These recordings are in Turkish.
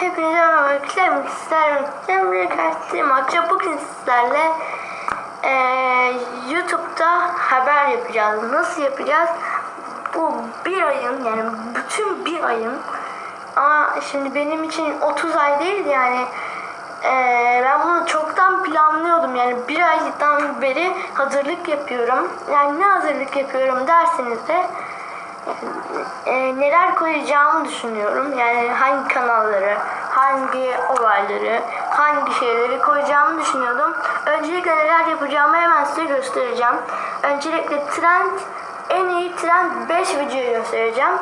Hepinize merhaba arkadaşlar. Sizlerle ben bir kaçtığım akşam bugün sizlerle eee, YouTube'da haber yapacağız. Nasıl yapacağız? Bu bir ayın yani bütün bir ayın ama şimdi benim için 30 ay değil yani eee, ben bunu çoktan planlıyordum yani bir aydan beri hazırlık yapıyorum. Yani ne hazırlık yapıyorum derseniz de e, neler koyacağımı düşünüyorum. Yani hangi kanalları, hangi olayları, hangi şeyleri koyacağımı düşünüyordum. Öncelikle neler yapacağımı hemen size göstereceğim. Öncelikle trend, en iyi trend 5 videoyu göstereceğim.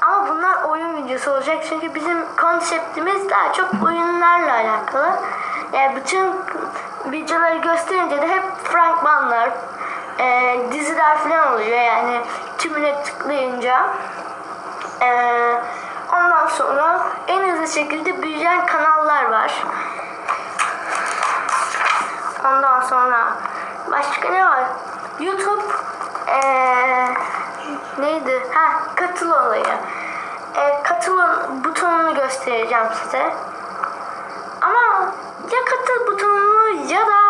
Ama bunlar oyun videosu olacak çünkü bizim konseptimiz daha çok oyunlarla alakalı. Yani bütün videoları gösterince de hep fragmanlar, e, diziler falan oluyor yani tümüne tıklayınca. E, ondan sonra en hızlı şekilde büyüyen kanallar var. Ondan sonra başka ne var? YouTube e, neydi? Ha katıl olayı. E, katıl butonunu göstereceğim size. Ama ya katıl butonunu ya da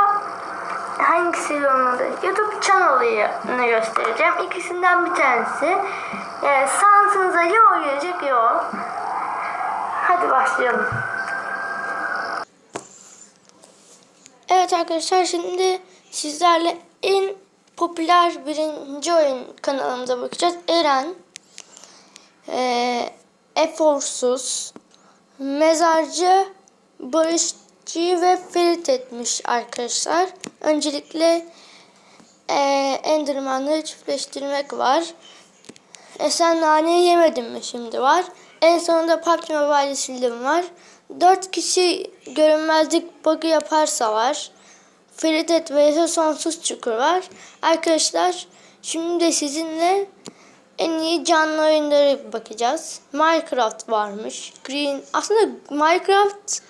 hangisi onun adı? YouTube kanalını göstereceğim. İkisinden bir tanesi. Yani şansınıza ya o gelecek o. Hadi başlayalım. Evet arkadaşlar şimdi sizlerle en popüler birinci oyun kanalımıza bakacağız. Eren, eee Eforsuz, Mezarcı, Barışçı ve Ferit etmiş arkadaşlar. Öncelikle eee Enderman'ları çiftleştirmek var. E sen naneyi yemedin mi şimdi var. En sonunda PUBG Mobile'i sildim var. 4 kişi görünmezlik bug'ı yaparsa var. Feridet vs sonsuz çukur var. Arkadaşlar şimdi de sizinle en iyi canlı oyunlara bakacağız. Minecraft varmış. Green aslında Minecraft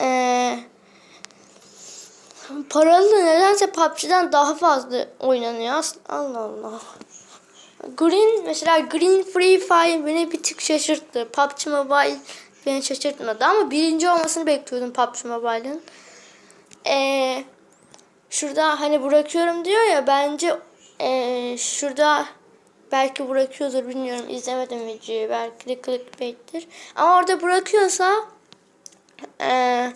eee paralı nedense PUBG'den daha fazla oynanıyor. Allah Allah. Green mesela Green Free Fire beni bir tık şaşırttı. PUBG Mobile beni şaşırtmadı ama birinci olmasını bekliyordum PUBG Mobile'ın. Ee, şurada hani bırakıyorum diyor ya bence ee, şurada belki bırakıyordur bilmiyorum izlemedim videoyu belki de clickbait'tir. Ama orada bırakıyorsa ee,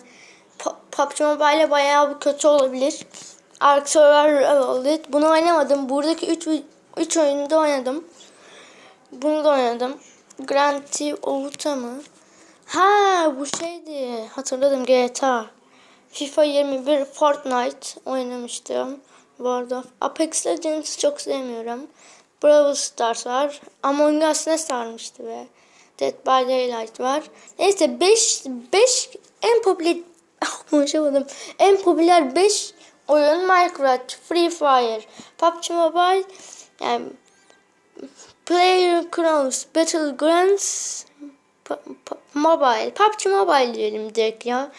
Pu- PUBG Mobile bayağı kötü olabilir. Ark Survival Bunu oynamadım. Buradaki 3 3 oyunda oynadım. Bunu da oynadım. Grand Theft Auto mı? Ha bu şeydi. Hatırladım GTA. FIFA 21 Fortnite oynamıştım. Bu arada Apex Legends'ı çok sevmiyorum. Brawl Stars var. Among Us ne sarmıştı be. Dead by Daylight var. Neyse 5 5 en popüler Ah, konuşamadım. En popüler 5 oyun Minecraft, Free Fire, PUBG Mobile, yani Playgrounds, Battlegrounds, P- P- Mobile, PUBG Mobile diyelim direkt ya.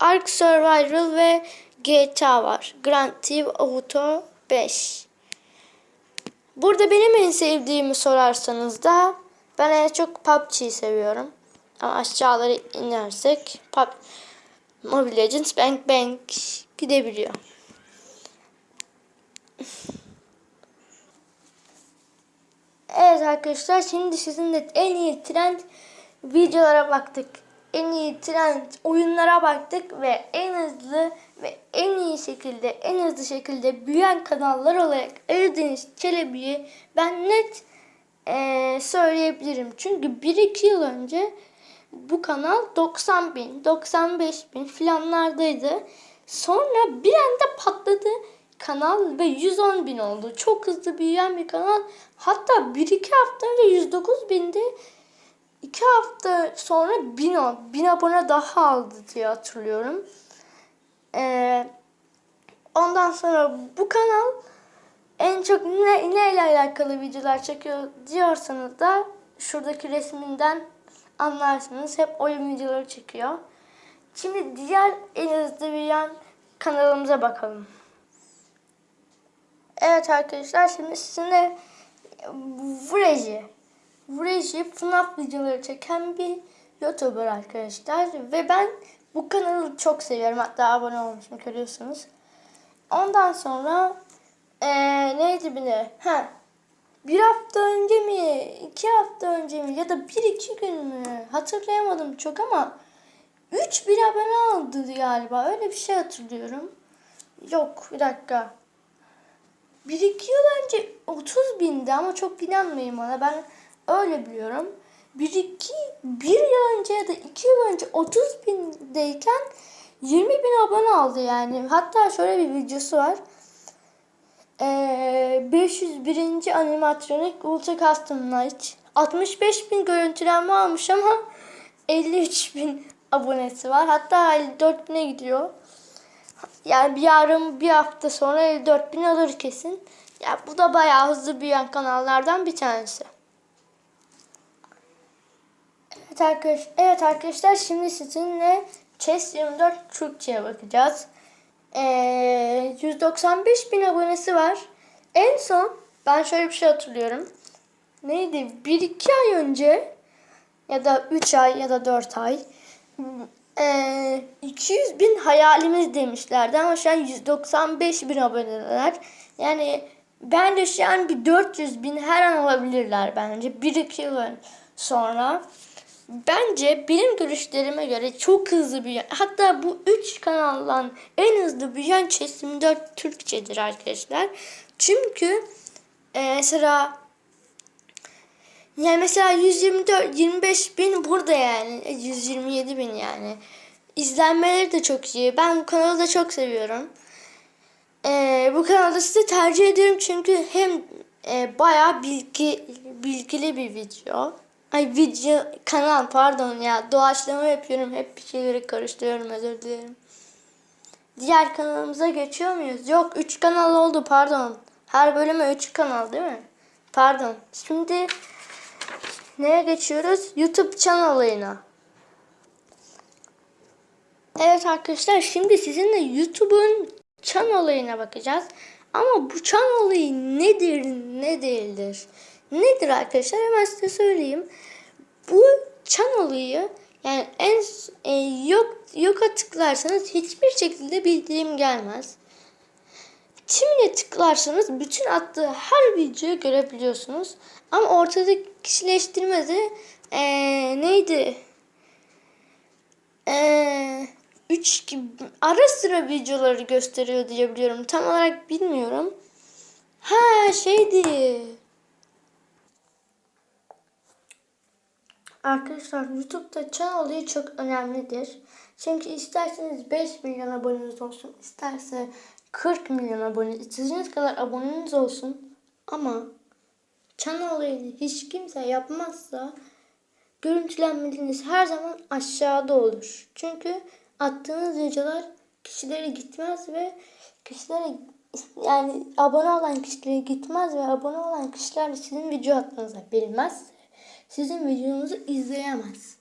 Ark Survival ve GTA var. Grand Theft Auto 5. Burada benim en sevdiğimi sorarsanız da ben en çok PUBG'yi seviyorum. Ama aşağılara inersek PUBG, Mobile Legends Bank Bank gidebiliyor. Evet arkadaşlar şimdi sizinle en iyi trend videolara baktık. En iyi trend oyunlara baktık ve en hızlı ve en iyi şekilde en hızlı şekilde büyüyen kanallar olarak Eldeniz Çelebi'yi ben net eee, söyleyebilirim. Çünkü 1-2 yıl önce bu kanal 90 bin, 95 bin filanlardaydı. Sonra bir anda patladı kanal ve 110 bin oldu. Çok hızlı büyüyen bir kanal. Hatta 1-2 hafta önce 109 bindi. 2 hafta sonra 1000, o- 1000 abone daha aldı diye hatırlıyorum. Ee, ondan sonra bu kanal en çok ne, neyle alakalı videolar çekiyor diyorsanız da şuradaki resminden anlarsınız. Hep oyun videoları çekiyor. Şimdi diğer en hızlı büyüyen kanalımıza bakalım. Evet arkadaşlar şimdi sizinle Vreji. Vreji FNAF videoları çeken bir YouTuber arkadaşlar ve ben bu kanalı çok seviyorum. Hatta abone olmuşum görüyorsunuz. Ondan sonra eee neydi bir de? Ha, bir hafta önce mi, iki hafta önce mi ya da bir iki gün mü hatırlayamadım çok ama 3 bir abone aldı galiba. Öyle bir şey hatırlıyorum. Yok bir dakika. Bir iki yıl önce 30 bindi ama çok inanmayın bana. Ben öyle biliyorum. Bir iki, bir yıl önce ya da iki yıl önce 30 bindeyken 20 bin abone aldı yani. Hatta şöyle bir videosu var. Ee, 501. animatronik Ultra Custom Night. 65 bin görüntülenme almış ama 53 bin abonesi var. Hatta 54 bine gidiyor. Yani bir yarın bir hafta sonra 54 bin alır kesin. Ya bu da bayağı hızlı büyüyen kanallardan bir tanesi. Evet arkadaşlar, evet arkadaşlar şimdi sizinle Chess 24 Türkçe'ye bakacağız. Ee, 195 bin abonesi var. En son ben şöyle bir şey hatırlıyorum. Neydi? 1-2 ay önce ya da 3 ay ya da 4 ay ee, 200 bin hayalimiz demişlerdi ama şu an 195 bin aboneler. Yani bence şu an bir 400 bin her an alabilirler bence. 1-2 yıl sonra. Bence benim görüşlerime göre çok hızlı büyüyen hatta bu 3 kanaldan en hızlı büyüyen Çesim 4 Türkçedir arkadaşlar. Çünkü e, mesela yani mesela 124 25 bin burada yani 127 bin yani. İzlenmeleri de çok iyi. Ben bu kanalı da çok seviyorum. Ee, bu kanalı size tercih ediyorum çünkü hem e, bayağı bilgi bilgili bir video. Ay video kanal pardon ya doğaçlama yapıyorum. Hep bir şeyleri karıştırıyorum özür dilerim. Diğer kanalımıza geçiyor muyuz? Yok 3 kanal oldu pardon. Her bölüme 3 kanal değil mi? Pardon. Şimdi neye geçiyoruz? YouTube olayına. Evet arkadaşlar şimdi sizinle YouTube'un çan olayına bakacağız. Ama bu çan olayı nedir ne değildir? Nedir arkadaşlar hemen size söyleyeyim. Bu çan yani en e, yok yoka tıklarsanız hiçbir şekilde bildirim gelmez. Timine tıklarsanız bütün attığı her videoyu görebiliyorsunuz. Ama ortadaki kişileştirme de e, neydi? Eee 3 gibi ara sıra videoları gösteriyor diye biliyorum. Tam olarak bilmiyorum. Ha şeydi. Arkadaşlar YouTube'da çan olayı çok önemlidir. Çünkü isterseniz 5 milyon aboneniz olsun, isterse 40 milyon abone, istediğiniz kadar aboneniz olsun. Ama çan olayını hiç kimse yapmazsa görüntülenmeniz her zaman aşağıda olur. Çünkü attığınız videolar kişilere gitmez ve kişilere yani abone olan kişilere gitmez ve abone olan kişiler sizin video attığınızı bilmez. Sizin videonuzu izleyemez.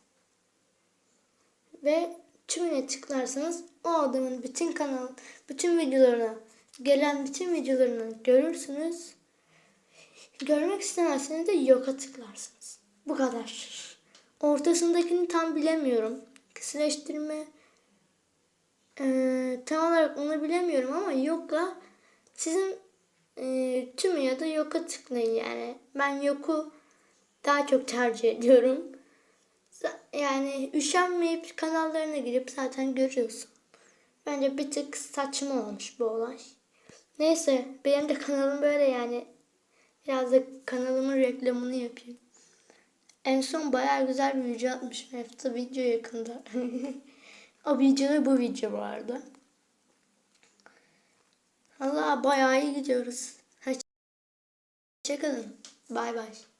Ve tümüne tıklarsanız o adamın bütün kanal, bütün videolarına, gelen bütün videolarını görürsünüz. Görmek istemezseniz de yoka tıklarsınız. Bu kadar. Ortasındakini tam bilemiyorum. Kısıleştirme ee, tam olarak onu bilemiyorum ama yoga sizin e, tümü ya da yoka tıklayın yani. Ben yoku daha çok tercih ediyorum. Yani üşenmeyip kanallarına girip zaten görüyorsun. Bence bir tık saçma olmuş bu olay. Neyse benim de kanalım böyle yani. Biraz da kanalımın reklamını yapayım. En son bayağı güzel bir video atmışım. Hafta video yakında. o videoda bu video vardı. Allah bayağı iyi gidiyoruz. Hoşçakalın. Bay bay.